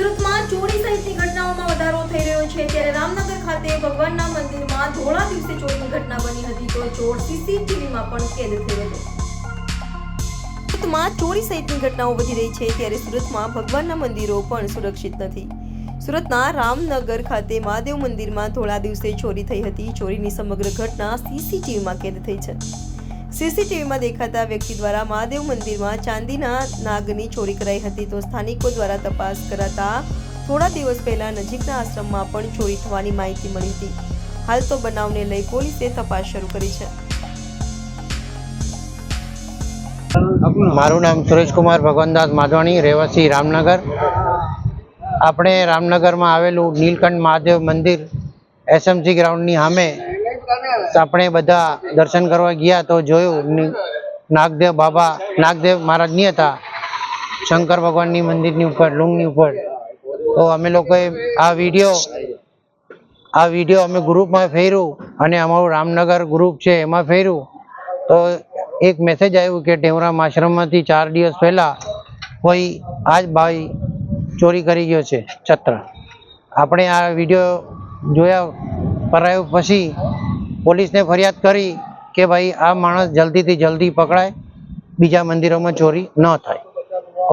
સુરતમાં ચોરી સહિતની ઘટનાઓમાં વધારો થઈ રહ્યો છે. ત્યારે રામનગર ખાતે ભગવાનના મંદિરમાં ધોળા દિવસે ચોરીની ઘટના બની હતી તો ચોર સીસીટીવીમાં પણ કેદ થયો હતો. સુરતમાં ચોરી સહિતની ઘટનાઓ વધી રહી છે ત્યારે સુરતમાં ભગવાનના મંદિરો પણ સુરક્ષિત નથી. સુરતના રામનગર ખાતે મહાદેવ મંદિરમાં થોડા દિવસે ચોરી થઈ હતી. ચોરીની સમગ્ર ઘટના સીસીટીવીમાં કેદ થઈ છે. સીસીટીવીમાં દેખાતા વ્યક્તિ દ્વારા મહાદેવ મંદિરમાં ચાંદીના નાગની ચોરી કરાઈ હતી તો સ્થાનિકો દ્વારા તપાસ કરાતા થોડા દિવસ પહેલા નજીકના આશ્રમમાં પણ ચોરી થવાની માહિતી મળી હતી. હાલ તો બનાવને લઈ પોલીસે તપાસ શરૂ કરી છે. મારું નામ સુરેશકુમાર ભગવાનદાસ માધવાણી, રહેવાસી રામનગર. આપણે રામનગરમાં આવેલું નીલકંઠ મહાદેવ મંદિર એસએમસી ગ્રાઉન્ડની સામે આપણે બધા દર્શન કરવા ગયા તો જોયું નાગદેવ બાબા, નાગદેવ મહારાજ નહીં હતા. શંકર ભગવાનની મંદિરની ઉપર, લુંગની ઉપર. તો અમે લોકોએ આ વીડિયો આ વીડિયો અમે ગ્રુપમાં ફેર્યું અને અમારું રામનગર ગ્રુપ છે એમાં ફેર્યું. તો એક મેસેજ આવ્યું કે ટેવરામ આશ્રમમાંથી ચાર દિવસ પહેલા કોઈ આજ ભાઈ ચોરી કરી ગયો છે, છત્ર. આપણે આ વીડિયો જોયા પરાયો પછી પોલીસને ફરિયાદ કરી કે ભાઈ આ માણસ જલ્દીથી જલ્દી પકડાય, બીજા મંદિરોમાં ચોરી ન થાય.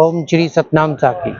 ઓમ શ્રી સતનામ સાખી.